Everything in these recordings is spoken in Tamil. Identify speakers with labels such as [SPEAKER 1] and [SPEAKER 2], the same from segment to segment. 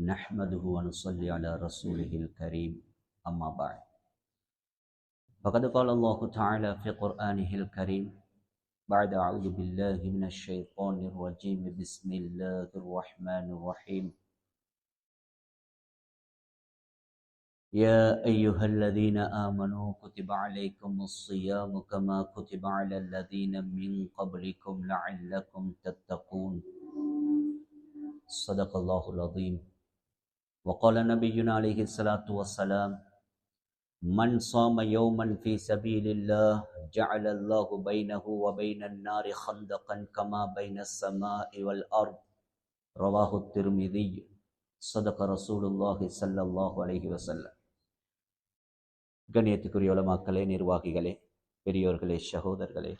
[SPEAKER 1] نحمده ونصلي على رسوله الكريم. أما بعد. فقد قال الله تعالى في قرآنه الكريم بعد أعوذ بالله من الشيطان الرجيم. بسم الله الرحمن الرحيم. يا أيها الذين آمنوا كتب عليكم الصيام كما كتب على الذين من قبلكم لعلكم تتقون. صدق الله العظيم. وقال نبينا عليه الصلاة والسلام من صام يوما في سبيل الله جعل الله بينه وبين النار خندقا كما بين السماء والأرض رواه الترمذي صدق رسول الله صلى الله عليه وسلم கண்ணியத்துக்குரிய உலமாக்களே நிர்வாகிகளே பெரியோர்களே சகோதரர்களே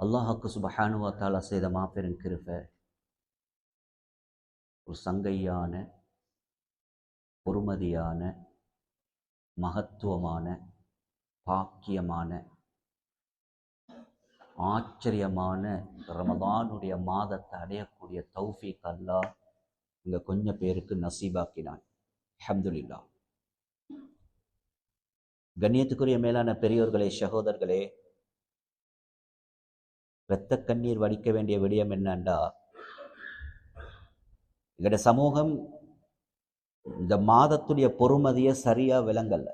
[SPEAKER 1] அல்லாஹாக்கு சுபஹானுவா தாலா செய்த மாபெரும் கிருப ஒரு சங்கையான பொறுமதியான மகத்துவமான பாக்கியமான ஆச்சரியமான ரமதானுடைய மாதத்தை அடையக்கூடிய தௌஃபீக் அல்லா இங்க கொஞ்சம் பேருக்கு நசீபாக்கினான். அஹம்துலில்லா கண்ணியத்துக்குரிய மேலான பெரியோர்களே சகோதரர்களே இரத்த கண்ணீர் வடிக்க வேண்டிய விடயம் என்னண்டா? எங்கட சமூகம் இந்த மாதத்துடைய பொறுமதியை சரியா விளங்கல.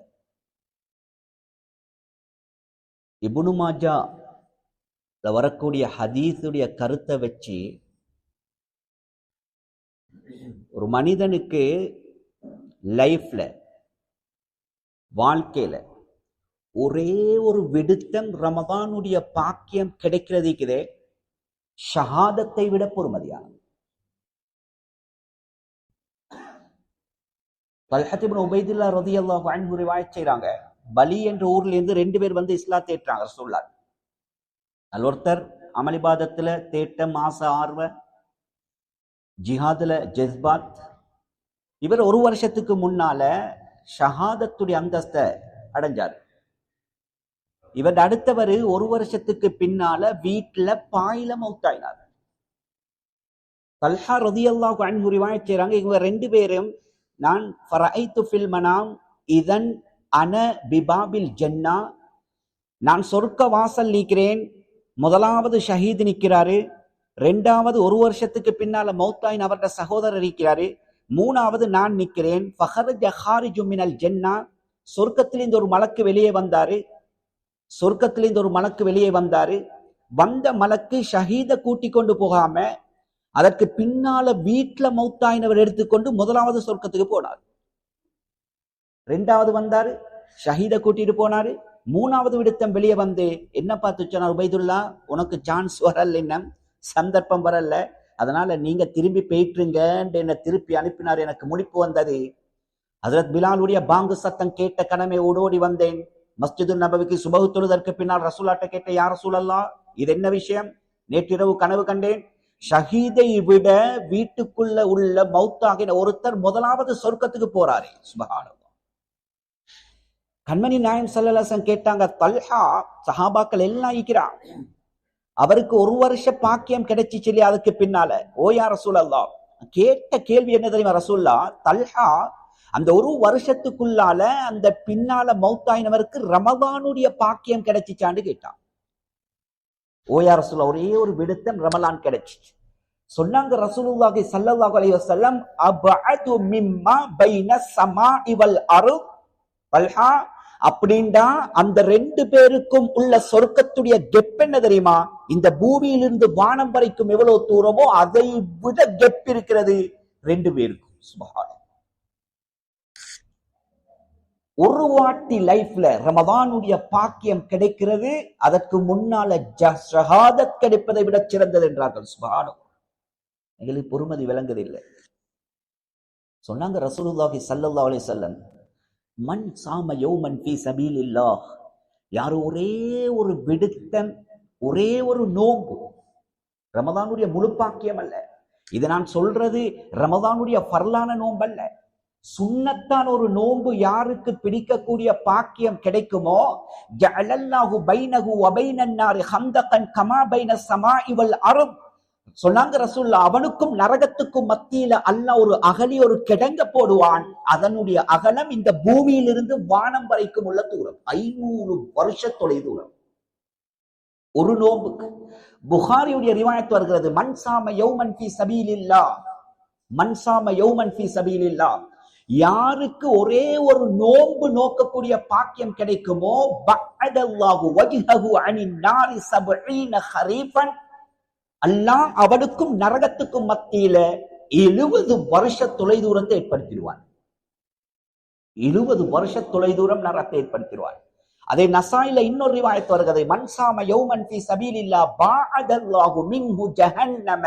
[SPEAKER 1] இபுனு மாஜா வரக்கூடிய ஹதீஸுடைய கருத்தை வச்சு ஒரு மனிதனுக்கு லைஃப்ல வாழ்க்கையில ஒரே ஒரு விடுத்தம் ரமதானுடைய பாக்கியம் கிடைக்கிறதுக்குதே ஷஹாதத்தை விட பொறுமதியானது. தல்ஹத்திபின் உபைதுல்லா ரதி அல்லாஹ் அன்பு ரிவாயத் செய்கிறாங்க பலி என்ற ஊர்ல இருந்து ரெண்டு பேர் வந்து இஸ்லா தேட்டுறாங்க ரசூல்லா அதில் ஒருத்தர் அமளிபாதத்துல தேட்ட மாச ஆர்வ ஜிஹாதுல ஜெஸ்பாத். இவர் ஒரு வருஷத்துக்கு முன்னால ஷஹாதத்துடைய அந்தஸ்தை அடைஞ்சார். இவர் அடுத்தவர் ஒரு வருஷத்துக்கு பின்னால வீட்டுல பாயில மௌத்தாயினார் தல்ஹா ரதி அல்லாஹ் அன்பு செய்கிறாங்க இவங்க ரெண்டு பேரும் நான் ஃபரைத்து ஃபில் மனாம் இதன் அன பிபாபில் ஜன்னா நான் சொர்க்க வாசல் நிற்கிறேன் முதலாவது ஷஹீத் நிற்கிறாரு. ரெண்டாவது ஒரு வருஷத்துக்கு பின்னால மௌத்தாயின் அவருடைய சகோதரர் இருக்கிறாரு. மூணாவது நான் நிற்கிறேன். ஃபஹர் ஜஹாரி ஜுமினல் ஜென்னா சொர்க்கத்திலிருந்து ஒரு மலக்கு வெளியே வந்தாரு. சொர்க்கத்திலிருந்து ஒரு மலக்கு வெளியே வந்தாரு. வந்த மலக்கு ஷஹீத கூட்டி கொண்டு போகாம அதற்கு பின்னால வீட்டுல மௌத்தாயினவர் எடுத்துக்கொண்டு முதலாவது சொர்க்கத்துக்கு போனார். ரெண்டாவது வந்தாரு ஷஹீத கூட்டிட்டு போனாரு. மூணாவது விடுத்தம் வெளியே வந்து என்ன பார்த்து சொன்னார் உபைதுல்லா? உனக்கு சான்ஸ் வரல என்ன? சந்தர்ப்பம் வரல. அதனால நீங்க திரும்பி போயிட்டுருங்க என்னை திருப்பி அனுப்பினார். எனக்கு முடிப்பு வந்தது. ஹசரத் பிலாலுடைய பாங்கு சத்தம் கேட்ட கடமை ஓடோடி வந்தேன். மஸ்ஜிது நபவிக்கு சுபகு தொழுதற்கு பின்னால் ரசூலாட்ட கேட்ட யார் ரசூலல்லா இது என்ன விஷயம்? நேற்றிரவு கனவு கண்டேன். ஷஹீதை விட வீட்டுக்குள்ள உள்ள மௌத்தாகின ஒருத்தர் முதலாவது சொர்க்கத்துக்கு போறாரு. சுபகானம் கண்மணி நாயம் சல்லலாசன் கேட்டாங்க தல்ஹா சஹாபாக்கள் எல்லாம் இருக்கிறான் அவருக்கு ஒரு வருஷ பாக்கியம் கிடைச்சிச்சு இல்லையா? அதுக்கு பின்னால. ஓயா ரசூல் அல்லா கேட்ட கேள்வி என்ன தெரியுமா ரசூல்லா தல்ஹா அந்த ஒரு வருஷத்துக்குள்ளால அந்த பின்னால மௌத்தாயினவருக்கு ரமதானுடைய பாக்கியம் கிடைச்சிச்சான்னு கேட்டான். ஓயா ரசூல்லா ஒரே ஒரு விடுத்தம் ரமலான் கிடைச்சிச்சு. சொன்னாங்க ரசூலுல்லாஹி சல்லல்லாஹு அலைஹி வஸல்லம் அபஅது மிம்மா பைன ஸமாஇ வல் அர்த் வல்ஹா அப்படின்டா அந்த ரெண்டு பேருக்கும் உள்ள சொர்க்கத்துடைய கெப் என்ன தெரியுமா? இந்த பூமியிலிருந்து வானம் வரைக்கும் எவ்வளவு தூரமோ அதை விட கெப் இருக்கிறது. ரெண்டு பேருக்கும். சுபஹான். ஒரு வாட்டி லைஃப்ல ரமதானுடைய பாக்கியம் கிடைக்கிறது அதற்கு முன்னால ஷஹாதத் கிடைப்பதை விட சிறந்தது என்றார்கள். சுபஹானம் எங்களுக்கு பொறுமதி விளங்குதில்லை. சொன்னாங்க ரசூலுல்லாஹி ஸல்லல்லாஹு அலி வஸல்லம் மன் சாம யோமன் பி சபீல் இல்லா யார் ஒரே ஒரு விடுத்தம் ஒரே ஒரு நோம்பு ரமதானுடைய முழு பாக்கியம் அல்ல. இது நான் சொல்றது ரமதானுடைய பரலான நோம்பல்ல சுண்ணத்தான் ஒரு நோன்பு யாருக்கு பிடிக்கக்கூடிய பாக்கியம் கிடைக்குமோ? ஜலல்லாஹு பைனகு அபைனன்னாரு ஹந்த நாரி கமா பைன சமா இவள் அர்த். சொன்னாங்க ரசூல்லா அவனுக்கும் நரகத்துக்கும் மத்தியில அல்ல ஒரு அகலி ஒரு கிடங்க போடுவான். அதனுடைய அகலம் இந்த பூமியிலிருந்து வானம் வரைக்கும் உள்ள தூரம். ஐநூறு வருஷ தொலை தூரம். ஒரு நோம்புக்கு புகாரியுடைய ரிவாயத்து வருகிறது. மன்சாம யௌமன் ஃபி சபீலில்லா மன்சாம யௌமன் ஃபி சபீலில்லா யாருக்கு ஒரே ஒரு நோன்பு நோக்கக்கூடிய பாக்கியம் கிடைக்குமோ பஅதல்லாஹு அல்லாஹ் அவனுக்கும் நரகத்துக்கும் மத்தியில எழுபது வருஷ தொலைதூரத்தை ஏற்படுத்திடுவான். எழுபது வருஷ தொலைதூரம் நரகத்தை ஏற்படுத்திடுவான். அதை நசாயில இன்னொரு ரிவாயத்து வருகிறது. மன்சாம யௌமன் ஃபி சபீலில்லா பாஅதல்லாஹு மின்ஹு ஜஹன்னம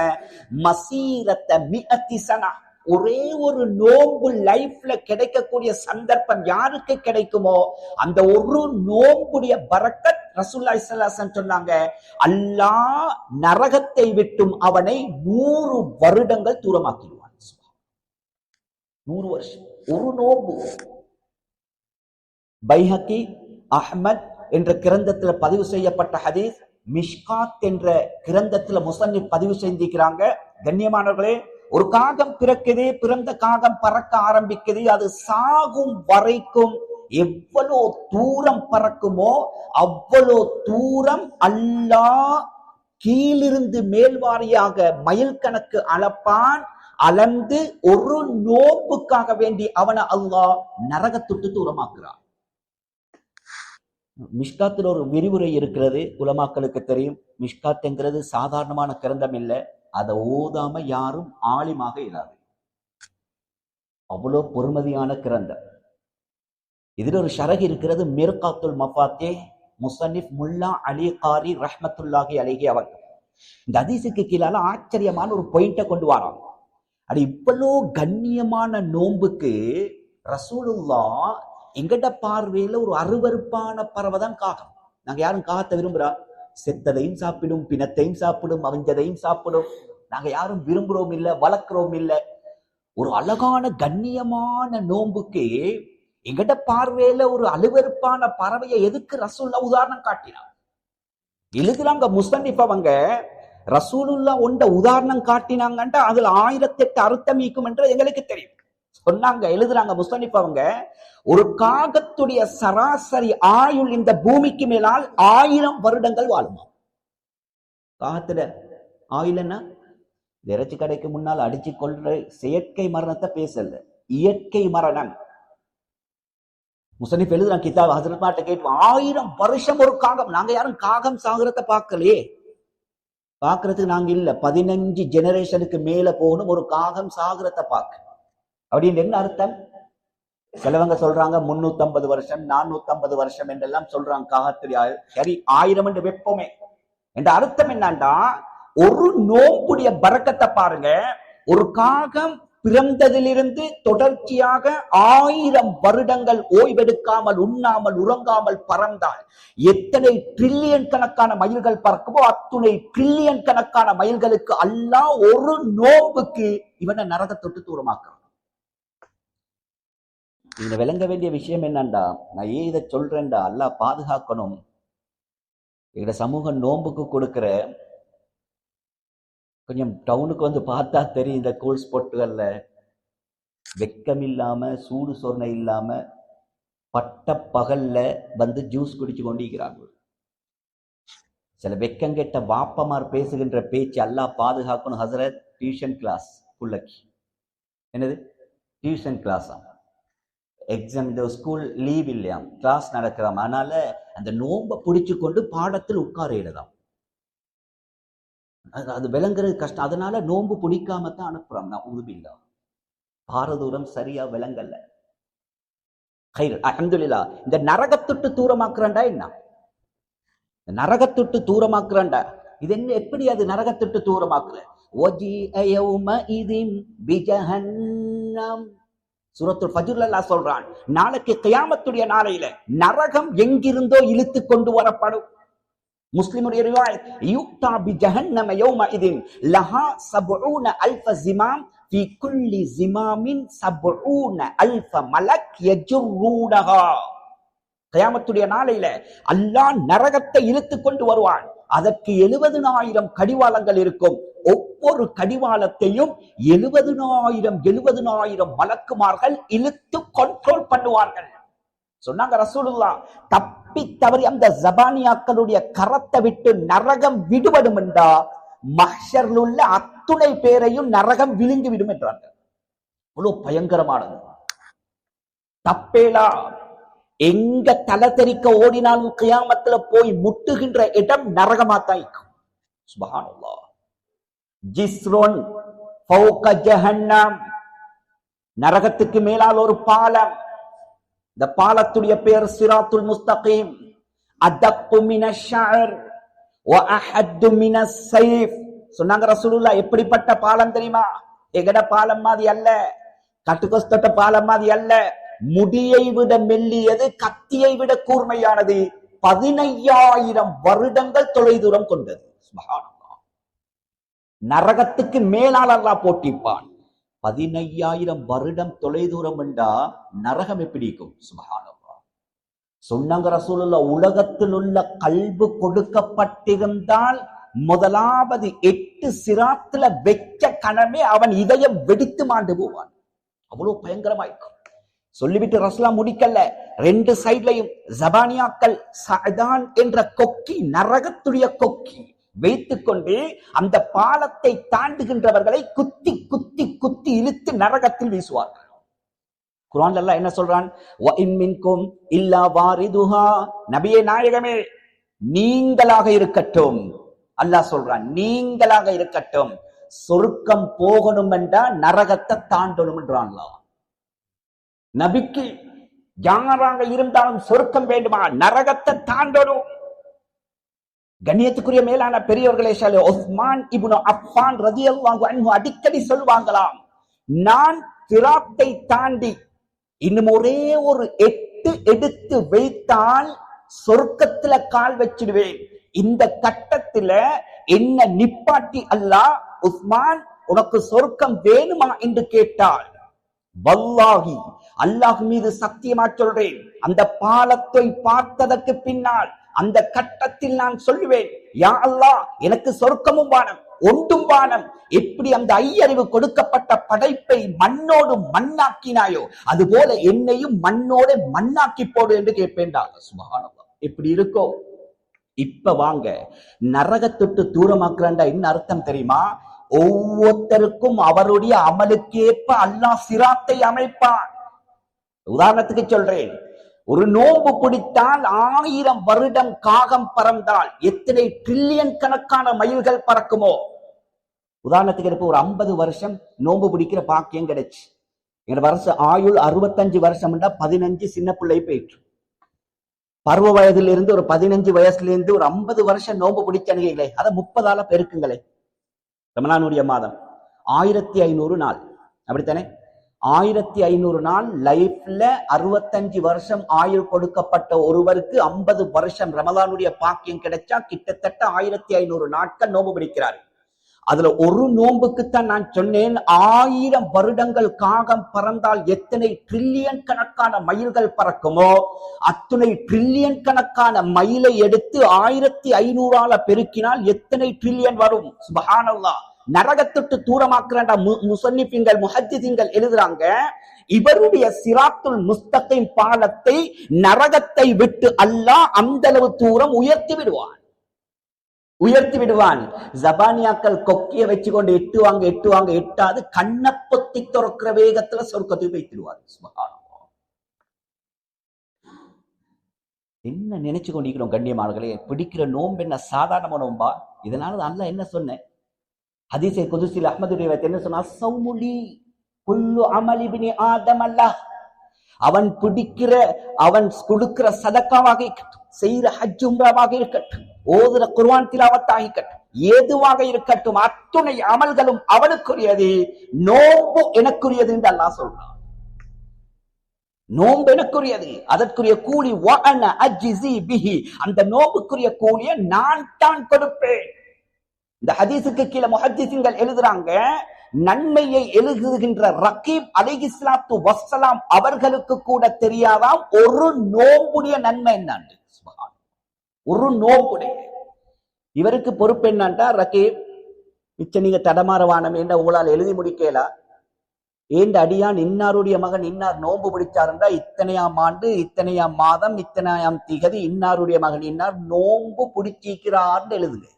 [SPEAKER 1] மசீரத்த மிஅத்தி சனா. ஒரே ஒரு நோன்பு லைஃப்ல கிடைக்கக்கூடிய சந்தர்ப்பம் யாருக்கு கிடைக்குமோ அந்த ஒரு நோன்புடைய பரக்கத் ரசூல்லா இஸ்லாசன் சொன்னாங்க அல்லாஹ் நரகத்தை விட்டும் அவனை நூறு வருடங்கள் தூரமாக்கிடுவான். நூறு வருஷம். ஒரு நோன்பு. பைஹக்கி அஹ்மத் என்ற கிரந்தத்துல பதிவு செய்யப்பட்ட ஹதீஸ் மிஷ்காத் என்ற கிரந்தத்துல முசன்னிப் பதிவு செய்திருக்கிறாங்க கண்ணியமானவர்களே ஒரு காகம் பிறக்குது பிறந்த காகம் பறக்க ஆரம்பிக்குது அது சாகும் வரைக்கும் எவ்வளோ தூரம் பறக்குமோ அவ்வளோ தூரம் அல்லாஹ் கீழிருந்து மேல்வாரியாக மயில் கணக்கு அளப்பான் அளந்து ஒரு நோம்புக்காக வேண்டி அவனை அல்லாஹ் நரகத்துட்டு தூரமாக்குறான். மிஷ்காத்தில் ஒரு விரிவுரை இருக்கிறது உலமாக்களுக்கு தெரியும். மிஷ்காத்துங்கிறது சாதாரணமான கிரந்தம் இல்லை. அதை ஓதாம யாரும் ஆலிமாக இராது அவ்வளோ பொறுமதியான கிரந்தம் இதில் ஒரு ஷரகு இருக்கிறது மிர்காத்துல் மஃபாத்தே முசன்னிப் முல்லா அலி காரி ரஹ்மத்துல்லாஹி அலிஹி அவர் இந்த அதிசுக்கு கீழால ஆச்சரியமான ஒரு பாயிண்ட கொண்டு வராங்க. அது இவ்வளோ கண்ணியமான நோன்புக்கு ரசூலுல்லா எங்கட பார்வையில ஒரு அருவருப்பான பறவை தான் காகம். நாங்க யாரும் காகத்தை விரும்புறா? செத்ததையும் சாப்பிடும் பிணத்தையும் சாப்பிடும் அவிஞ்சதையும் சாப்பிடும். நாங்க யாரும் விரும்புறோம் இல்ல வளர்க்கிறோம் இல்ல. ஒரு அழகான கண்ணியமான நோன்புக்கு எங்கட பார்வையில ஒரு அலுவருப்பான பறவையை எதுக்கு ரசூல்லா உதாரணம் காட்டினார் எழுதுறாங்க முஸ்தனிப் அவங்க ரசூலுல்லா ஒண்ட உதாரணம் காட்டினாங்கன்ட்டு அதுல ஆயிரத்தி எட்டு அர்த்தம் ஈக்கும் என்று எங்களுக்கு தெரியும். சொன்னாங்க எழுதுறாங்க முஸ்தனிப் அவங்க ஒரு காகத்துடைய சராசரி ஆயுள் இந்த பூமிக்கு மேலால் ஆயிரம் வருடங்கள் வாழுமா காகத்துல ஆயுள் என்ன? இறைச்சி கடைக்கு முன்னால் அடிச்சு கொள்ற செயற்கை மரணத்தை பேசல இயற்கை மரணம். முசனிப் எழுதுறான் கிதாப் ஹசரத் மாட்ட கேட்டு ஆயிரம் வருஷம் ஒரு காகம் நாங்க யாரும் காகம் சாகுறத பார்க்கலையே. பார்க்கறதுக்கு நாங்க இல்ல பதினஞ்சு ஜெனரேஷனுக்கு மேல போகணும் ஒரு காகம் சாகுறத பார்க்க. அப்படின்னு என்ன அர்த்தம்? சிலவங்க சொல்றாங்க முன்னூத்தம்பது வருஷம் நானூத்தம்பது வருஷம் என்றெல்லாம் சொல்றாங்க காகத்திரி சரி ஆயிரம் என்று வெப்பமே. என்ற அர்த்தம் என்னண்டா ஒரு நோம்புடைய பறக்கத்தை பாருங்க. ஒரு காகம் பிறந்ததிலிருந்து தொடர்ச்சியாக ஆயிரம் வருடங்கள் ஓய்வெடுக்காமல் உண்ணாமல் உறங்காமல் பறந்தால் எத்தனை ட்ரில்லியன் கணக்கான மயில்கள் பறக்குமோ அத்துணை ட்ரில்லியன் கணக்கான மயில்களுக்கு அல்லா ஒரு நோம்புக்கு இவனை நரகத்தொட்டு தூரமாக்குறான். இதுல விளங்க வேண்டிய விஷயம் என்னண்டா? நான் ஏன் இதை சொல்றேன்டா அல்லா பாதுகாக்கணும். எங்க சமூகம் நோம்புக்கு கொடுக்குற கொஞ்சம் டவுனுக்கு வந்து பார்த்தா தெரியும் இந்த கோல் ஸ்பாட்டுகளில் வெக்கம் இல்லாம சூடு சொர்ணை இல்லாம பட்ட பகல்ல வந்து ஜூஸ் குடிச்சு கொண்டிருக்கிறாங்க சில வெக்கங்கெட்ட வாப்பமார் பேசுகின்ற பேச்சு அல்லா பாதுகாக்கணும் ஹசரத் டியூஷன் கிளாஸ் புள்ளக்கி என்னது? டியூஷன் கிளாஸா எக்ஸாம் இந்த ஸ்கூல் லீவ் இல்லையாம் கிளாஸ் நடக்கிறாம். அதனால அந்த நோம்பை பிடிச்சு கொண்டு பாடத்தில் உட்காரிடலாம் அது விளங்குறது கஷ்டம். அதனால நோன்பு பிடிக்காம தான் அனுப்புறோம் நான் உருபில்லா பாரதூரம் சரியா விளங்கல. கைர் அஹமதுல்லா இந்த நரகத்துட்டு தூரமாக்குறண்டா என்ன? நரகத்துட்டு தூரமாக்குறண்டா இது என்ன எப்படி அது நரகத்துட்டு தூரமாக்குற? ஒஜி அயௌம இதின் பிஜஹன்னம். சூரத்துல் ஃபஜ்ர்ல அல்லாஹ் சொல்றான் நாளைக்கு கியாமத்துடைய நாளையில நரகம் எங்கிருந்தோ இழுத்து கொண்டு வரப்படும். முஸ்லிமுடைய ரிவாயத் யுக்தா பி ஜஹன்னம யௌமஇதின் லஹா சப்ஊன அல்ஃப ஜிமாம் ஃபி குல்லி ஜிமாமின் சப்ஊன அல்ஃப மலக் யஜுரூனஹா கயாமத்துடைய நாளையில அல்லாஹ் நரகத்தை இழுத்து கொண்டு வருவான். அதற்கு எழுபதுனாயிரம் கடிவாளங்கள் இருக்கும். ஒவ்வொரு கடிவாளத்தையும் எழுபதுனாயிரம் எழுபதுனாயிரம் மலக்குமார்கள் இழுத்து கண்ட்ரோல் பண்ணுவார்கள். சொன்னாங்க ரசூலுல்லா தப்பி தவறி அந்த ஜபானியாக்களுடைய கரத்தை விட்டு நரகம் விடுபடும் என்றா மஹ்ஷர்ல உள்ள அத்துணை பேரையும் நரகம் விழுங்கி விடும் என்றாங்க அவ்வளவு பயங்கரமானது. தப்பேலா எங்க தலை தெறிக்க ஓடினாலும் கியாமத்துல போய் முட்டுகின்ற இடம் நரகமாத்தான் இருக்கும். சுபஹானல்லாஹ். ஜிஸ்ரோன் ஃபௌக ஜஹன்னம். நரகத்துக்கு மேலால் ஒரு பாலம். இந்த பாலத்துடைய பேர் சிராத்துல் முஸ்தகீம். அதப்பு மின ஷஅர் வ அஹத்து மின சைஃப். சொன்னாங்க ரசூலுல்லாஹ் எப்படிப்பட்ட பாலம் தெரியுமா? எகட பாலம் மாதிரி அல்ல. கட்டுக்கொஸ்தட்ட பாலம் மாதிரி அல்ல. முடியை விட மெல்லியது கத்தியை விட கூர்மையானது பதினையாயிரம் வருடங்கள் தொலைதூரம் கொண்டது. சுப்ஹானல்லாஹ். நரகத்துக்கு மேலால் போட்டிப்பான் பதினையாயிரம் வருடம் தொலைதூரம் என்றா நரகம் எப்படி இருக்கும்? சுபகானவா சொன்னாங்க ரசூலுல்லா உலகத்தில் உள்ள கல்பு கொடுக்கப்பட்டிருந்தால் முதலாவது எட்டு சிராத்துல வெச்ச கணமே அவன் இதயம் வெடித்து மாண்டு போவான். அவ்வளவு பயங்கரமாயிருக்கும். சொல்லிவிட்டு ரசுலா முடிக்கல. ரெண்டு சைட்லையும் ஜபானியாக்கள் சதான் என்ற கொக்கி நரகத்துடைய கொக்கி. வைத்துக்கொண்டு அந்த பாலத்தை தாண்டுகின்றவர்களை குத்தி குத்தி குத்தி இழுத்து நரகத்தில் வீசுவார்கள். குரான் அல்லாஹ் என்ன சொல்றான்? இல்லா வாரிதுஹா. நபியே நாயகமே நீங்களாக இருக்கட்டும். அல்லாஹ் சொல்றான் நீங்களாக இருக்கட்டும். சொருக்கம் போகணும் என்றா நரகத்தை தாண்டணும் என்றான்லா நபிக்கு யாராக இருந்தாலும் சொருக்கம் வேண்டுமா? நரகத்தை தாண்டணும். கண்ணியத்துக்குரிய மேலான பெரியவர்களே ஷாலே உஸ்மான் இப்னு அப்பான் ரதியல்லாஹு அடிக்கடி சொல்வாங்களாம் நான் சிராத்தை தாண்டி இன்னும் ஒரே ஒரு எட்டு எடுத்து வைத்தால் சொர்க்கத்துல கால் வச்சிடுவேன். இந்த கட்டத்துல என்ன நிப்பாட்டி அல்லாஹ் உஸ்மான் உனக்கு சொர்க்கம் வேணுமா? என்று கேட்டால் வல்லாஹி அல்லாஹ் மீது சத்தியமா சொல்றேன். அந்த பாலத்தை பார்த்ததற்கு பின்னால் அந்த கட்டத்தில் நான் சொல்லுவேன் யா அல்லாஹ் எனக்கு சொர்க்கமும் வானம் ஒன்றும் வானம். எப்படி அந்த ஐயறிவு கொடுக்கப்பட்ட படைப்பை மண்ணோடு மண்ணாக்கினாயோ அதுபோல என்னையும் மண்ணோட மண்ணாக்கி போடு என்று கேட்பேன்டா சுபகானந்தம் எப்படி இருக்கோ இப்ப வாங்க. நரகத்துட்டு தூரமாக்குறண்டா என்ன அர்த்தம் தெரியுமா? ஒவ்வொருத்தருக்கும் அவருடைய அமலுக்கேற்ப அல்லாஹ் சிராத்தை அமைப்பான். உதாரணத்துக்கு சொல்றேன் ஒரு நோம்பு பிடித்தால் ஆயிரம் வருடம் காகம் பறந்தால் எத்தனை ட்ரில்லியன் கணக்கான மயில்கள் பறக்குமோ? உதாரணத்துக்கு எடுப்ப ஒரு ஐம்பது வருஷம் நோம்பு பிடிக்கிற பாக்கியம் கிடைச்சு. எங்க வருஷம் ஆயுள் அறுபத்தஞ்சு வருஷம் பதினஞ்சு சின்ன பிள்ளை போயிட்டு. பருவ வயதுல இருந்து ஒரு பதினஞ்சு வயசுல இருந்து ஒரு ஐம்பது வருஷம் நோம்பு பிடிச்சனுங்களே அதை முப்பதால பெருக்குங்களே. ரமணானுடைய மாதம். ஆயிரத்தி ஐநூறு நாள். அப்படித்தானே? ஆயிரத்தி ஐநூறு நாள் லைஃப்ல அறுபத்தஞ்சு வருஷம் ஆயுள் கொடுக்கப்பட்ட ஒருவருக்கு ஐம்பது வருஷம் ரமதானுடைய பாக்கியம் கிடைச்சா கிட்டத்தட்ட ஆயிரத்தி ஐநூறு நாட்கள் நோம்பு பிடிக்கிறார். அதுல ஒரு நோம்புக்குத்தான் நான் சொன்னேன் ஆயிரம் வருடங்கள் காகம் பறந்தால் எத்தனை ட்ரில்லியன் கணக்கான மயில்கள் பறக்குமோ அத்துணை ட்ரில்லியன் கணக்கான மயிலை எடுத்து ஆயிரத்தி ஐநூறால பெருக்கினால் எத்தனை ட்ரில்லியன் வரும்? சுபஹானல்லா நரகத்துட்டு தூரமாக்குறாண்டா முசன்னிப்பிங்கள் முஹஜிதிங்கள் எழுதுறாங்க. இவருடைய சிராத்துல் முஸ்தகிம் பாலத்தை நரகத்தை விட்டு அல்லாஹ் அந்த அளவு தூரம் உயர்த்தி விடுவான். உயர்த்தி விடுவான். ஜபானியாக்கள் கொக்கிய வச்சு கொண்டு எட்டுவாங்க எட்டுவாங்க எட்டாது கண்ணை பொத்தி துறக்கிற வேகத்துல சொர்க்கத்துக்கு வைத்திடுவார் என்ன நினைச்சு கொண்டிருக்கிறோம் கண்ணியமானர்களே பிடிக்கிற நோன்பு என்ன சாதாரண நோம்பா? இதனால அல்ல என்ன சொன்னேன்? ஹதீசை குதுசில் அஹ்மதுடைய என்ன சொன்னா சௌமுலி குல்லு அமலிபினி ஆதம் அவன் பிடிக்கிற அவன் கொடுக்கிற சதக்காவாக இருக்கட்டும் செய்யற ஹஜ் உம்ராவாக இருக்கட்டும் ஓதுற குர்வான் திலாவத்தாக இருக்கட்டும் ஏதுவாக இருக்கட்டும் அத்துணை அமல்களும் அவனுக்குரியது. நோம்பு எனக்குரியது என்று அல்லாஹ் சொல்றான். நோம்பு எனக்குரியது. அதற்குரிய கூலி பிஹி. அந்த நோம்புக்குரிய கூலியை நான் தான் கொடுப்பேன். இந்த ஹதீஸுக்கு கீழே முஹத்திசின்கள் எழுதுறாங்க நன்மையை எழுதுகின்ற ரகீப் இஸ்லாத்து வசலாம் அவர்களுக்கு கூட தெரியாதாம் ஒரு நோம்புடைய நன்மை என்னாண்டு? ஒரு நோம்புடைய. இவருக்கு பொறுப்பு என்னான்டா ரகீப்? மிச்ச நீங்க தடமாறவானம் என்ற உங்களால் எழுதி முடிக்கலா? ஏண்ட அடியான் இன்னாருடைய மகன் இன்னார் நோன்பு பிடிச்சாருன்றா இத்தனையாம் ஆண்டு இத்தனையாம் மாதம் இத்தனையாம் திகதி இன்னாருடைய மகன் இன்னார் நோன்பு பிடிச்சிக்கிறார்னு எழுதுங்க.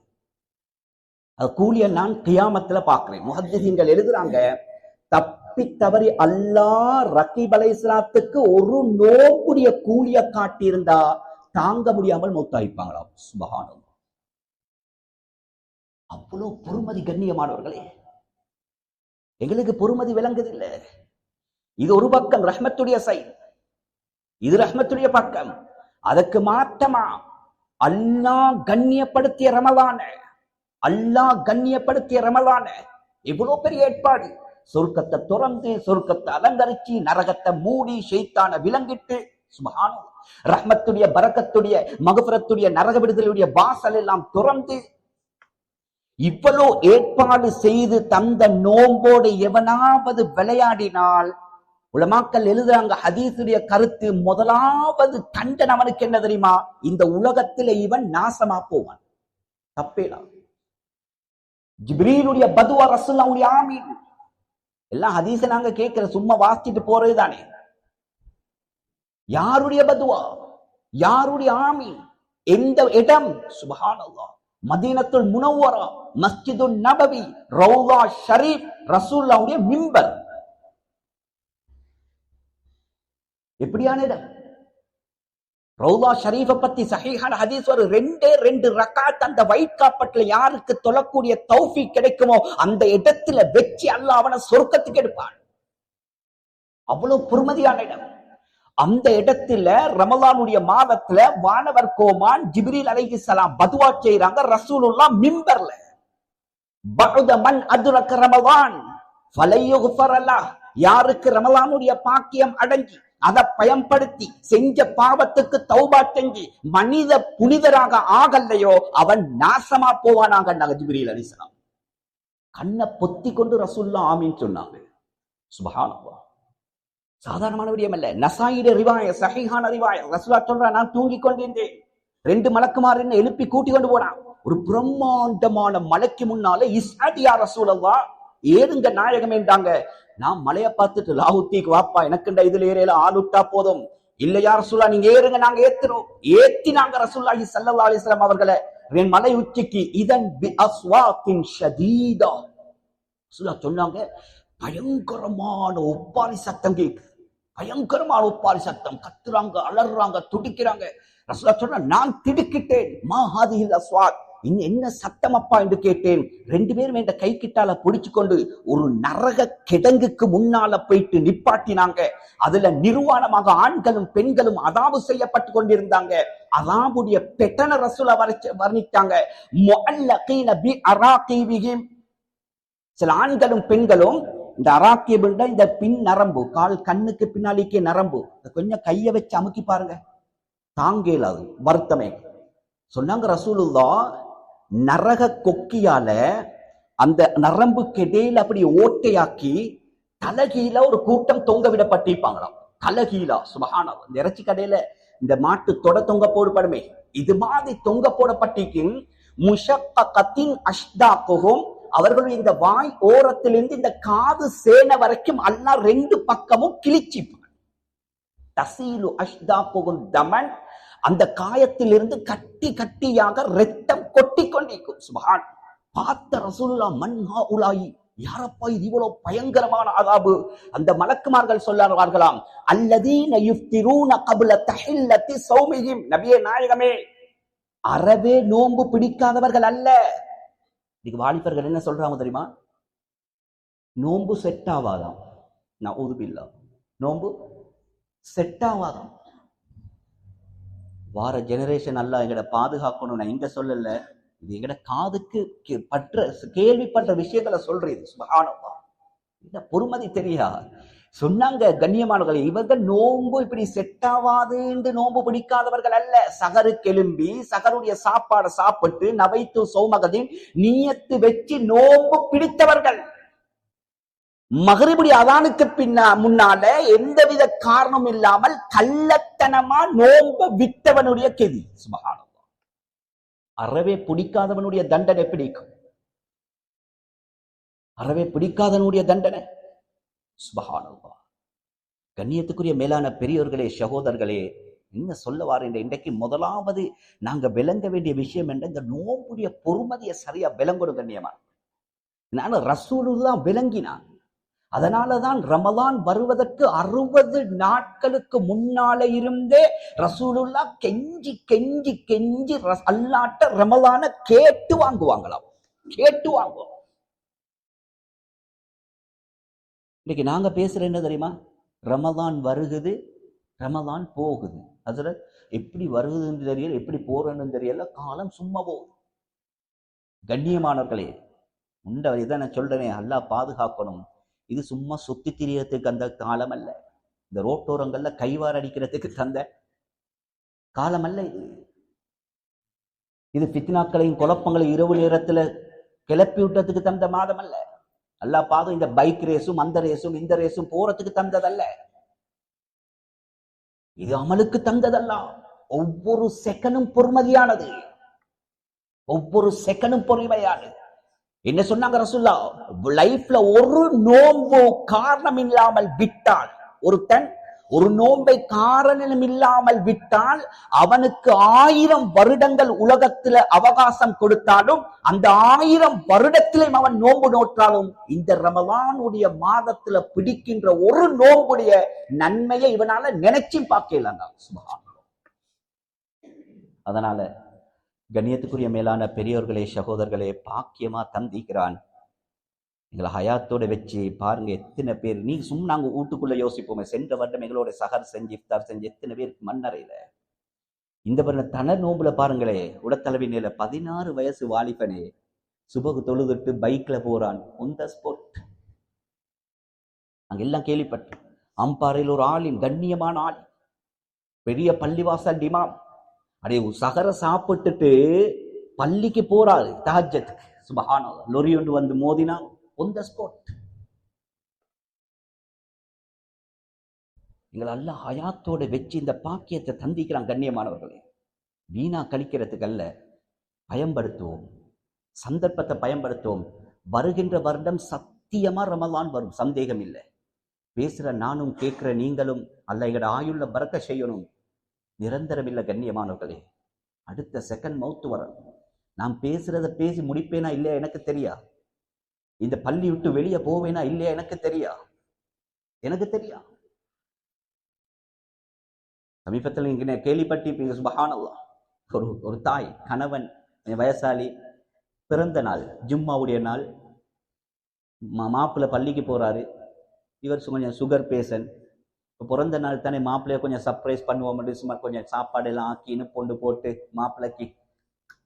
[SPEAKER 1] அது கூலிய நான் கியாமத்துல பாக்குறேன் முஹத்திசீன்கள் எழுதுறாங்க தப்பி தவறி அல்லாஹ் ரக்கீப் அலைஹிஸ்ஸலாத்துக்கு ஒரு நோக்குடைய கூலிய காட்டியிருந்தா தாங்க முடியாமல் மௌத்தாயிப்பாங்களாம் சுபகானம் அவ்வளவு பொறுமதி கண்ணியமானவர்களே. எங்களுக்கு பொறுமதி விளங்குதில்லை. இது ஒரு பக்கம் ரஹ்மத்துடைய சைல் இது ரஹ்மத்துடைய பக்கம். அதற்கு மாற்றமா அல்லாஹ் கண்ணியப்படுத்திய ரமதான அல்லாஹ் கண்ணியப்படுத்திய ரமலான இவ்வளோ பெரிய ஏற்பாடு. சொர்க்கத்தை துறந்து சொர்க்கத்தை அலங்கரிச்சு நரகத்தை மூடி ஷெய்தான விலங்கிட்டு சுபஹானல்லாஹ் ரஹ்மத்துடைய பரக்கத்துடைய மகபுரத்துடைய நரக விடுதலையுடைய வாசல் எல்லாம் துறந்து இவ்வளவு ஏற்பாடு செய்து தந்த நோம்போடு எவனாவது விளையாடினால் உலமாக்கள் எழுதுறாங்க ஹதீசுடைய கருத்து முதலாவது கண்டன் அவனுக்கு என்ன தெரியுமா? இந்த உலகத்துல இவன் நாசமா போவான். தப்பேலாம் ஜிப்ரீலுடைய பதுவா ரசுல்லாவுடைய ஆமீன். எல்லாம் ஹதீச நாங்க கேட்கிற சும்மா வாசிச்சுட்டு போறது தானே. யாருடைய பதுவா? யாருடைய ஆமீன்? எந்த இடம்? சுபஹானல்லாஹ். மதீனத்துல் முனவரா மஸ்ஜிது நபவி ரவுலா ஷரீப் ரசூல்லாவுடைய மிம்பர். எப்படியான இடம்? ரவுலா ஷரீஃபை பத்தி சஹீஹான ஹதீஸ் ஒரு ரெண்டே ரெண்டு ரக்காத் அந்த வைட்காப்பட்டுல யாருக்கு தொழக்கூடிய தௌஃபி கிடைக்குமோ அந்த இடத்துல வெச்சு அல்ல அவனை சொர்க்கத்துக்கு எடுப்பான். அவ்வளவு பொறுமதியான இடம். அந்த இடத்துல ரமலானுடைய மாதத்துல வானவர் கோமான் ஜிப்ரீல் அலைஹிஸ்ஸலாம் பதுவா செய்யறாங்க ரசூலுல்லா மிம்பர்ல. பகுதமன் மன் அதுரக ரமலான். அல்லாஹ். யாருக்கு ரமலானுடைய பாக்கியம் அடங்கி? அதை பயன்படுத்தி செஞ்ச பாவத்துக்கு தௌபா செஞ்சு மனித புனிதராக ஆகலையோ அவன் நாசமா போவானாங்க ஜிப்ரீல் அலிசலாம் கண்ணை பொத்தி கொண்டு ரசுல்லா ஆமின்னு சொன்னாங்க. சுபஹானல்லாஹ். சாதாரணமான விடயம் அல்ல. நசாயிட ரிவாய சஹிஹான ரிவாய ரசுல்லா சொல்றா நான் தூங்கி கொண்டிருந்தேன். ரெண்டு மலக்குமார் என்ன எழுப்பி கூட்டி கொண்டு போனான். ஒரு பிரம்மாண்டமான மலைக்கு முன்னால இஸ்அதியா ரசூலவா ஏதுங்க நாயகம் என்றாங்க. நான் மலைய பார்த்துட்டு லாஹுத்தீக்கு வாப்பா எனக்குண்ட இதுல ஏறையில ஆள் விட்டா போதும். இல்லையா ரசுல்லா நீங்க ஏறுங்க நாங்க ஏத்துறோம். ஏத்தினாங்க ரசூல்லாஹி ஸல்லல்லாஹு அலைஹி வஸல்லம் அவர்களை. என் மலை உச்சிக்கு இதன் அஸ்வாத்தின் ஷதீதா. சொன்னாங்க பயங்கரமான ஒப்பாரி சத்தம் கேக்கு பயங்கரமான ஒப்பாரி சத்தம். கத்துறாங்க அலறாங்க துடிக்கிறாங்க. ரசூலா சொன்னா நான் திடுக்கிட்டேன். மா ஹாதிஹில் அஸ்வாத் இங்க என்ன சத்தம் அப்பா என்று கேட்டேன். ரெண்டு பேரும் என்ற கை கிட்டால பிடிச்சு கொண்டு ஒரு நரக கிடங்குக்கு முன்னால போயிட்டு நிப்பாட்டினாங்க. அதுல நிர்வாணமாக ஆண்களும் பெண்களும் அதாவு செய்யப்பட்டு கொண்டிருந்தாங்க. அதாவுடைய பெட்டன ரசூல வரைச்சு வர்ணித்தாங்க பி சில ஆண்களும் பெண்களும் இந்த அராக்கியபிண்ட இந்த பின் நரம்பு கால் கண்ணுக்கு பின்னாலிக்கே நரம்பு கொஞ்சம் கையை வச்சு அமுக்கி பாருங்க. தாங்கேலாது வருத்தமே. சொன்னாங்க ரசூலுல்லா நரக கொக்கியால அந்த நரம்புக்கு இடையில அப்படி ஓட்டையாக்கி தலகீழ ஒரு கூட்டம் தொங்க விடப்பட்டிருப்பாங்களாம். தலகீழா சுபஹானா இந்த இறைச்சி கடையில இந்த மாட்டு தொட தொங்க போடப்படுமே. இது மாதிரி தொங்க போடப்பட்டிருக்கும் முஷக்கத்தின் அஷ்டாக்குகும் அவர்களுடைய இந்த வாய் ஓரத்திலிருந்து இந்த காது சேன வரைக்கும் அல்லா ரெண்டு பக்கமும் கிழிச்சிப்பான். தசீலு அஷ்தாக்குகும் தமன் அந்த காயத்திலிருந்து கட்டி கட்டியாக ரத்தம் கொட்டிக்கொண்டிருக்கும். பார்த்த ரசூலுல்லா மன்ஹா உலாயி யாரப்பா இது? இவ்வளவு பயங்கரமான அதாபு. அந்த மலக்குமார்கள் சொல்லுவார்களாம் அல்லதீன யுஃப்திரூன கபுல தஹில்லத்தி சௌமிஹிம். நபியே நாயகமே அறவே நோன்பு பிடிக்காதவர்கள் அல்ல. இன்னைக்கு வாலிபர்கள் என்ன சொல்றாங்க தெரியுமா? நோன்பு செட் ஆவாதாம். நான் உதுபில்லா நோன்பு செட் ஆவாதாம். வார ஜெனரேஷன் அல்ல எங்களை பாதுகாக்கணும் நான் எங்க சொல்லல. இது எங்கட காதுக்கு கே- பற்ற கேள்விப்பட்ட விஷயங்களை சொல்றது. சுபகானப்பா இந்த பொறுமதி தெரியா? சொன்னாங்க கண்ணியமானவர்கள் இவர்கள் நோன்பு இப்படி செட் ஆகாதுன்னு நோன்பு பிடிக்காதவர்கள் அல்ல. சகரு கெளும்பி சகருடைய சாப்பாடை சாப்பிட்டு நவைத்து சௌமகதின் நீயத்து வச்சு நோன்பு பிடித்தவர்கள். மகரிபுடி அதானுக்கு பின்னா முன்னால எந்தவித காரணம் இல்லாமல் கள்ளத்தனமா நோம்ப விட்டவனுடைய கெதி. சுபகானம் அறவே பிடிக்காதவனுடைய தண்டனை பிடிக்கும் அறவே பிடிக்காதனுடைய தண்டனை? சுபஹானல்லாஹ் கண்ணியத்துக்குரிய மேலான பெரியோர்களே சகோதரர்களே என்ன சொல்லவார் என்ற இன்றைக்கு முதலாவது நாங்க விளங்க வேண்டிய விஷயம் என்ற இந்த நோம்புடைய பொறுமதியை சரியா விளங்கணும் கண்ணியமா. நான் ரசூலுதான் விளங்கினான். அதனாலதான் ரமலான் வருவதற்கு அறுபது நாட்களுக்கு முன்னால இருந்தே ரசூலுல்லா கெஞ்சி கெஞ்சி கெஞ்சி ரஸ்- அல்லாட்ட ரமலான கேட்டு வாங்குவாங்களாம். கேட்டு வாங்குவோம். இன்னைக்கு நாங்க பேசுற என்ன தெரியுமா? ரமலான் வருகுது ரமலான் போகுது. அதுல எப்படி வருகுதுன்னு தெரியல எப்படி போறேன்னு தெரியல காலம் சும்மா போகுது. கண்ணியமானவர்களே உண்ட இதை நான் சொல்றேனே அல்லாஹ் பாதுகாக்கணும். இது சும்மா சுத்தி திரியறதுக்கு அந்த காலம் அல்ல இந்த ரோட்டோரங்கள்ல கைவார் அடிக்கிறதுக்கு தந்த காலம் அல்ல இது. இது பித்னாக்களையும் குழப்பங்களையும் இரவு நேரத்துல கிளப்பி விட்டதுக்கு தந்த மாதம் அல்ல அல்லாஹ் பாதம் இந்த பைக் ரேஸும் அந்த ரேஸும் இந்த ரேஸும் போறதுக்கு தந்ததல்ல. இது அமலுக்கு தந்ததெல்லாம் ஒவ்வொரு செகண்டும் பொறுமதியானது. ஒவ்வொரு செகண்டும் பொறுமையானது. என்ன சொன்னாங்க ரசுல்லா லைஃப்ல ஒரு நோம்பு காரணம் இல்லாமல் விட்டால் ஒருத்தன் ஒரு நோன்பை காரணம் இல்லாமல் விட்டால் அவனுக்கு ஆயிரம் வருடங்கள் உலகத்துல அவகாசம் கொடுத்தாலும் அந்த ஆயிரம் வருடத்திலும் அவன் நோம்பு நோற்றாலும் இந்த ரமவானுடைய மாதத்துல பிடிக்கின்ற ஒரு நோம்புடைய நன்மையை இவனால நினைச்சும் பார்க்கலாங்க சுபஹானல்லாஹ். அதனால கண்ணியத்துக்குரிய மேலான பெரியோர்களே சகோதரர்களே பாக்கியமா தந்திக்கிறான். எங்களை ஹயாத்தோட வச்சு பாருங்க எத்தனை பேர். நீ சும்மா நாங்க வீட்டுக்குள்ள யோசிப்போமே சென்ற வருடம் எங்களோட சகர் செஞ்சு இஃப்தார் செஞ்சு எத்தனை பேர் மண்ணறையில. இந்த வருடம் தன நோம்புல பாருங்களே உடத்தளவினையில பதினாறு வயசு வாலிபனே சுபகு தொழுதுட்டு பைக்ல போறான் உந்த ஸ்போர்ட் அங்கெல்லாம் கேள்விப்பட்டேன். அம்பாறையில் ஒரு ஆளின் கண்ணியமான ஆள் பெரிய பள்ளிவாசல் டிமாம் அடே சகர சாப்பிட்டுட்டு பள்ளிக்கு போறாரு தஹஜத்துக்கு. சுபஹான லொரி ஒன்று வந்து மோதினா ஒன் த spot. எங்களை அல்ல அயாத்தோட வச்சு இந்த பாக்கியத்தை தந்திக்கிறான் கண்ணியமானவர்களே. வீணா கழிக்கிறதுக்கு அல்ல பயன்படுத்துவோம். சந்தர்ப்பத்தை பயன்படுத்துவோம். வருகின்ற வருடம் சத்தியமா ரமலான் வரும் சந்தேகம் இல்லை. பேசுற நானும் கேட்கிற நீங்களும் அல்ல எங்களோட ஆயுள்ள பறக்க செய்யணும். நிரந்தரமில்லை கண்ணியமானவர்களே. அடுத்த செகண்ட் மவுத்து வரணும் நான் பேசுறத பேசி முடிப்பேனா இல்லையா எனக்கு தெரியா? இந்த பள்ளி விட்டு வெளியே போவேனா இல்லையா எனக்கு தெரியா? எனக்கு தெரியா? சமீபத்தில் இங்கே கேள்விப்பட்டி சுபஹானல்லாஹ். ஒரு ஒரு தாய் கணவன் வயசாளி பிறந்த நாள் ஜும்மாவுடைய நாள் மா மாப்பிள்ளை பள்ளிக்கு போறாரு. இவர் கொஞ்சம் சுகர் பேஷண்ட். இப்போ பிறந்த நாள் தானே மாப்பிள்ளைய கொஞ்சம் சர்ப்ரைஸ் பண்ணுவோம். சும்மா கொஞ்சம் சாப்பாடு எல்லாம் ஆக்கின்னு கொண்டு போட்டு மாப்பிள்ளைக்கு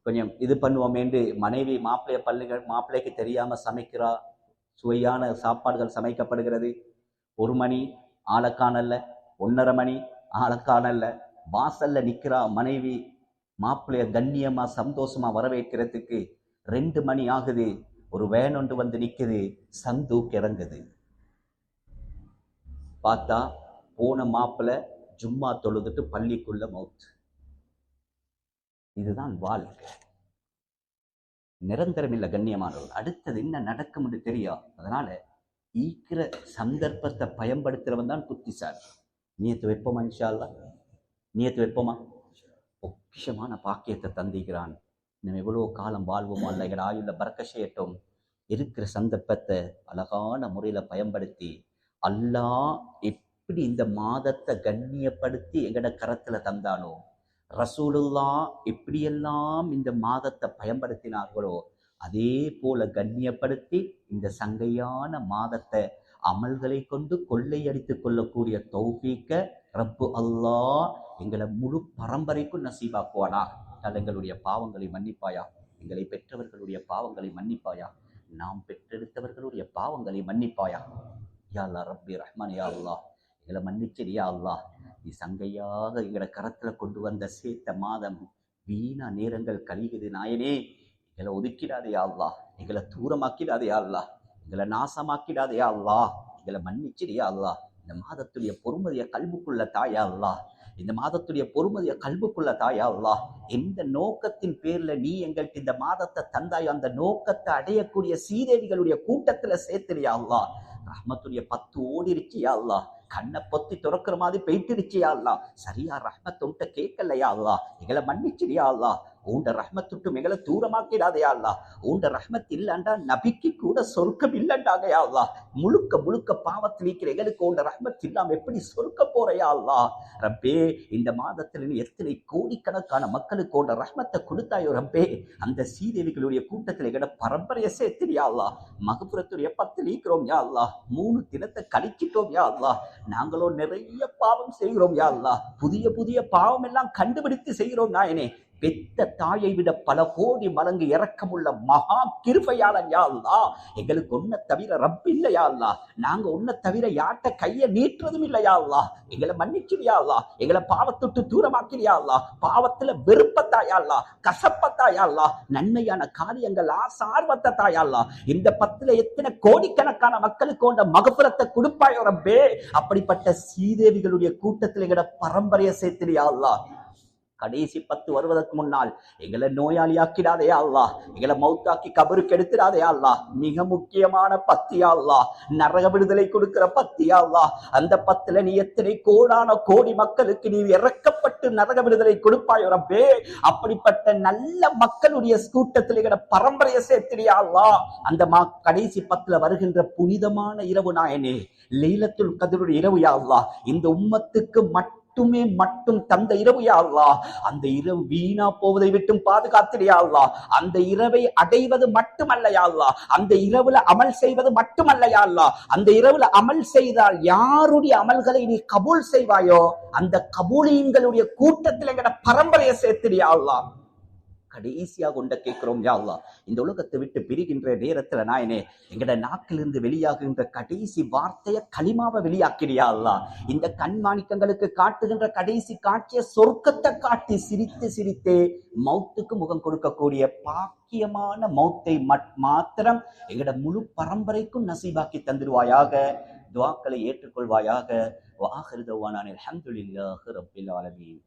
[SPEAKER 1] கொஞ்சம் இது பண்ணுவோமேண்டு மனைவி மாப்பிள்ளைய பள்ளிகள் மாப்பிள்ளைக்கு தெரியாமல் சமைக்கிறா. சுவையான சாப்பாடுகள் சமைக்கப்படுகிறது. ஒரு மணி ஆளை ஒன்றரை மணி ஆளை வாசல்ல நிற்கிறா மனைவி மாப்பிள்ளைய கண்ணியமா சந்தோஷமா வரவேற்கிறதுக்கு ரெண்டு மணி ஆகுது. ஒரு வேன் ஒன்று வந்து நிக்குது. சந்தூக் இறங்குது. பார்த்தா போன மாப்பிள்ளை ஜும்மா தொழுதுட்டு பள்ளிக்குள்ள மவுத் இதுதான் வாழ்க்கை. நிரந்தரம் இல்லை கண்ணியமானவர்கள் அடுத்தது என்ன நடக்கும்னு தெரியும் அதனால ஈக்கிற சந்தர்ப்பத்தை பயன்படுத்துறவன் தான் புத்திசாலி. நியத்து வைப்போமா இன்ஷால்லா அல்லாஹ் வைப்போமா? பொக்கிஷமான பாக்கியத்தை தந்திக்கிறான். நம்ம எவ்வளோ காலம் வாழ்வோமோ அல்ல எங்கள் ஆயுள்ள பறக்க செய்யட்டும். இருக்கிற சந்தர்ப்பத்தை அழகான முறையில் பயன்படுத்தி அல்லாஹ் எப்படி இந்த மாதத்தை கண்ணியப்படுத்தி எங்கட கரத்துல தந்தானோ ரசூலுல்லா எப்படியெல்லாம் இந்த மாதத்தை பயன்படுத்தினார்களோ அதே போல கண்ணியப்படுத்தி இந்த சங்கையான மாதத்தை அமல்களை கொண்டு கொள்ளையடித்து கொள்ளக்கூடிய தௌபீக்க ரப்பு அல்லாஹ் எங்களை முழு பரம்பரைக்கும் நசீபாக்குவானா அல்ல எங்களுடைய பாவங்களை மன்னிப்பாயா? எங்களை பெற்றவர்களுடைய பாவங்களை மன்னிப்பாயா? நாம் பெற்றெடுத்தவர்களுடைய பாவங்களை மன்னிப்பாயா? யா அல்லா ரப்பி ரஹ்மான் யா அல்லாஹ். எங்களை மன்னிச்சரியா அல்லாஹ். நீ சங்கையாக எங்களை கரத்தில் கொண்டு வந்த சேர்த்த மாதம் வீணா நேரங்கள் கழிகுது நாயனே. எங்களை ஒதுக்கிடாதே அல்லா எங்களை தூரமாக்கிடாதே அல்லா எங்களை நாசமாக்கிடாதே அல்லா எங்களை மன்னிச்சிடியா அல்லா இந்த மாதத்துடைய பொறுமதிய கல்புக்குள்ள தாயா அல்லா இந்த மாதத்துடைய பொறுமதிய கல்புக்குள்ள தாயா அல்லா எந்த நோக்கத்தின் பேர்ல நீ எங்கள்கிட்ட இந்த மாதத்தை தந்தாயோ அந்த நோக்கத்தை அடையக்கூடிய சீதேவிகளுடைய கூட்டத்துல சேர்த்துறியா அல்லா ரஹ்மத்துடைய பத்து ஓடிருச்சு யா கண்ணை பொத்தி துறக்கிற மாதிரி பெய்திருச்சியா அல்லா சரியா ரஹ்மத் உன்கிட்ட கேட்கலையா அல்லா எங்களை மன்னிச்சிடியா அல்லா உண்ட ரஹ்மத்துட்டு எங்களை தூரமாக்கிடாதையா அல்லா உண்ட ரஹ்மத் இல்லண்டா நபிக்கு கூட சொர்க்கம் இல்லண்டாகையா அல்லா முழுக்க முழுக்க பாவத்தில் இருக்கிற எங்களுக்கு உண்ட ரஹ்மத் இல்லாம எப்படி சொர்க்க போறையா அல்லா ரப்பே இந்த மாதத்தில் எத்தனை கோடிக்கணக்கான மக்களுக்கு உண்ட ரஹ்மத்தை கொடுத்தாயோ ரப்பே. அந்த சீதேவிகளுடைய கூட்டத்தில் எங்கட பரம்பரையை சேர்த்துறியா அல்லா மகபுரத்துடைய பத்து நீக்கிறோம் யா அல்லா மூணு தினத்தை கழிச்சிட்டோம் யா அல்லா நாங்களோ நிறைய பாவம் செய்கிறோம் யா அல்லா புதிய புதிய பாவம் எல்லாம் கண்டுபிடித்து செய்கிறோம் நாயனே. பெத்த தாயை விட பல கோடி மலங்கு இறக்கமுள்ள மகா கிருபையாளன் யாழ்லா எங்களுக்கு ஒன்ன தவிர ரப் இல்லையா நாங்க ஒன்ன தவிர யாட்ட கைய நீட்டுறதும் இல்லையா எங்களை மன்னிக்கிறியா எங்களை பாவத்தொட்டு தூரமாக்கிறியா பாவத்துல வெறுப்பத்தாயா அல்லாஹ் நன்மையான காரியங்கள் ஆசார்வத்தை தாயா இந்த பத்துல எத்தனை கோடிக்கணக்கான மக்களுக்கு கொண்ட மகபுரத்தை கொடுப்பாயோ ரப்பே. அப்படிப்பட்ட சீதேவிகளுடைய கூட்டத்தில் எங்களோட பரம்பரையை சேர்த்திரியா கடைசி பத்து வருவதற்கு முன்னால் எங்களை நோயாளியாக்கிடாதே அல்லா எங்களை மௌத்தாக்கி கபருக்கு எடுத்துடாதே அல்லா மிக முக்கியமான பத்தியா அல்லா நரக விடுதலை கொடுக்கிற பத்தியா அல்லா அந்த பத்துல நீ எத்தனை கோடான கோடி மக்களுக்கு நீ இறக்கப்பட்டு நரக விடுதலை கொடுப்பாய் ரப்பே. அப்படிப்பட்ட நல்ல மக்களுடைய கூட்டத்தில் எங்கட பரம்பரையை சேர்த்திரியா அல்லா அந்த மா கடைசி பத்துல வருகின்ற புனிதமான இரவு நாயனே லைலத்துல் கதருடைய இரவு யா இந்த உம்மத்துக்கு மட்டும் மட்டும் தந்த இரவு யாழ்லா அந்த இரவு வீணா போவதை விட்டும் பாதுகாத்திரியா அந்த இரவை அடைவது மட்டுமல்ல யாழ்லா அந்த இரவுல அமல் செய்வது மட்டுமல்ல யாழ்லா அந்த இரவுல அமல் செய்தால் யாருடைய அமல்களை நீ கபூல் செய்வாயோ அந்த கபூலியங்களுடைய கூட்டத்தில் எங்கட பரம்பரையை சேர்த்திரியா கடைசியாக கொண்ட கேட்கிறோம் யா இந்த உலகத்தை விட்டு பிரிகின்ற நேரத்துல நாயனே எங்கட நாக்கிலிருந்து வெளியாகுகின்ற கடைசி வார்த்தையை களிமாவை வெளியாக்கிறியா அல்லா இந்த கண்மாணிக்கங்களுக்கு காட்டுகின்ற கடைசி காட்சிய சொர்க்கத்தை காட்டி சிரித்து சிரித்தே மௌத்துக்கு முகம் கொடுக்கக்கூடிய பாக்கியமான மௌத்தை மட்- மாத்திரம் எங்கட முழு பரம்பரைக்கும் நசீபாக்கி தந்துடுவாயாக துவாக்களை ஏற்றுக்கொள்வாயாக. வாஹிரு தவானான் ரபில் ஆலமீன்.